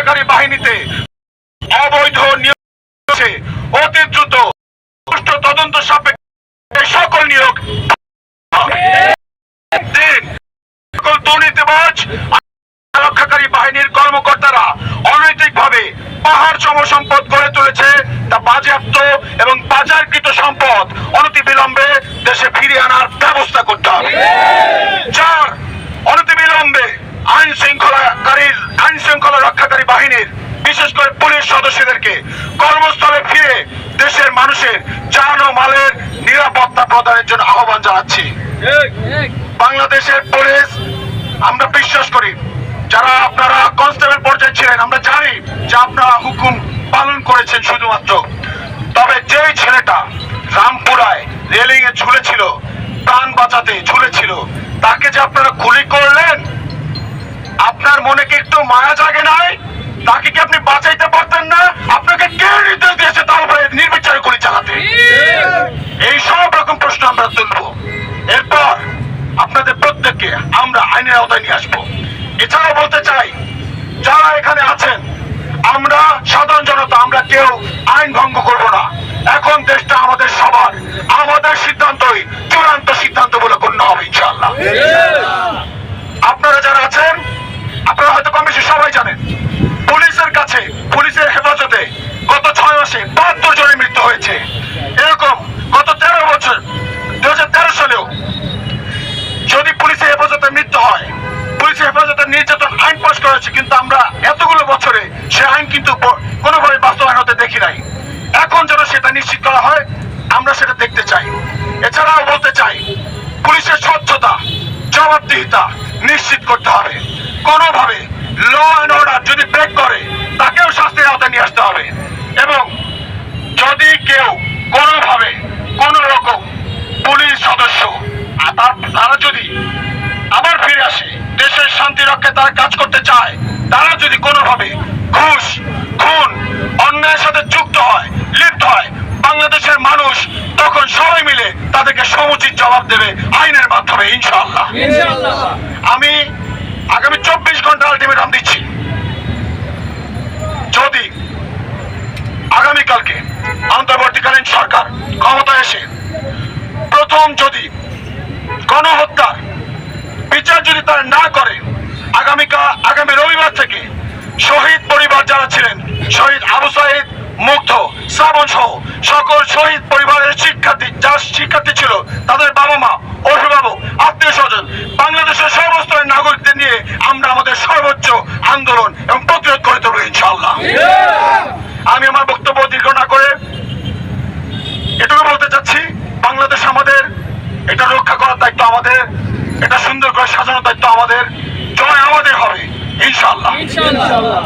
রক্ষাকারী বাহিনীতে অবৈধ নিয়োগ অতি দ্রুত সুষ্ঠু তদন্ত সাপেক্ষে সকল নিয়োগ পাহাড় সম সম্পদ গড়ে তুলেছে। সম্পদ অনতিবিলম্বে দেশে ফিরিয়ে আনার ব্যবস্থা করতে হবে। অনতিবিলম্বে আইন শৃঙ্খলাকারীর আইন শৃঙ্খলা করে পুলিশ সদস্যদেরকে কর্মস্থলে ফিরে দেশের মানুষের যান ও মালের নিরাপত্তা প্রদানের জন্য আহ্বান জানাচ্ছি। বাংলাদেশের পুলিশ, আমরা বিশ্বাস করি, যারা আপনারা কনস্টেবল পর্যায়ে ছিলেন, আমরা জানি যে আপনারা হুকুম পালন করেছেন শুধুমাত্র। তবে যেই ছেলেটা রামপুরায় রেলিং এ ঝুলেছিল, প্রাণ বাঁচাতে ঝুলেছিল, তাকে যে আপনারা গুলি করলেন, আপনার মনে কি একটু মায়া জাগে আইনের আওতায় নিয়ে আসব। এছাড়াও বলতে চাই, যারা এখানে আছেন, আমরা সাধারণ জনতা, আমরা কেউ আইন ভঙ্গ করব না। এখন দেশটা আমাদের সবার, আমাদের সিদ্ধান্তই চূড়ান্ত সিদ্ধান্ত বলে গণ্য হবে, ইনশাআল্লাহ। জবাবদিহিতা নিশ্চিত করতে হবে। কোনোভাবে ল অ্যান্ড অর্ডার যদি ব্রেক করে, তাকেও শাস্তির আওতায় নিয়ে আসতে হবে এবং যদি কেউ কোনোভাবে কোন রকম পুলিশ সদস্য আর তার- তারা যদি আবার ফিরে আসে দেশের শান্তি রক্ষায় তারা কাজ করতে চায় তারা যদি কোনোভাবে ঘুষ খুন অন্যায়ের সাথে যুক্ত হয় লিপ্ত হয় বাংলাদেশের মানুষ তখন সবাই মিলে তাদেরকে সমুচিত জবাব দেবে আইনের মাধ্যমে ইনশাআল্লাহ। আমি আগামী চব্বিশ ঘণ্টা আলটিমেটাম দিচ্ছি। যদি আগামীকালকে অন্তর্বর্তীকালীন সরকার ক্ষমতায় এসে প্রথম যদি গণহত্যার বিচার যদি তারা না করে আগামীকাল আগামী রবিবার থেকে শহীদ পরিবার যারা ছিলেন শহীদ আবু সাইদ মুগ্ধ শ্রাবণ সহ সকল শহীদ পরিবারের শিক্ষার্থী, যারা শিক্ষার্থী ছিল তাদের বাবা মা অভিভাবক আত্মীয় স্বজন বাংলাদেশের সর্বস্তরের নাগরিকদের নিয়ে আমরা আমাদের সর্বোচ্চ আন্দোলন এবং প্রতিরোধ করে তুলব ইনশাআল্লাহ। আমি আমার বক্তব্য দীর্ঘ না করে এটুকু বলতে চাচ্ছি, বাংলাদেশ আমাদের, এটা রক্ষা করার দায়িত্ব আমাদের, এটা সুন্দর করে সাজানোর দায়িত্ব আমাদের, জয় আমাদের হবে, ইনশাআল্লাহ। ইনশাআল্লাহ।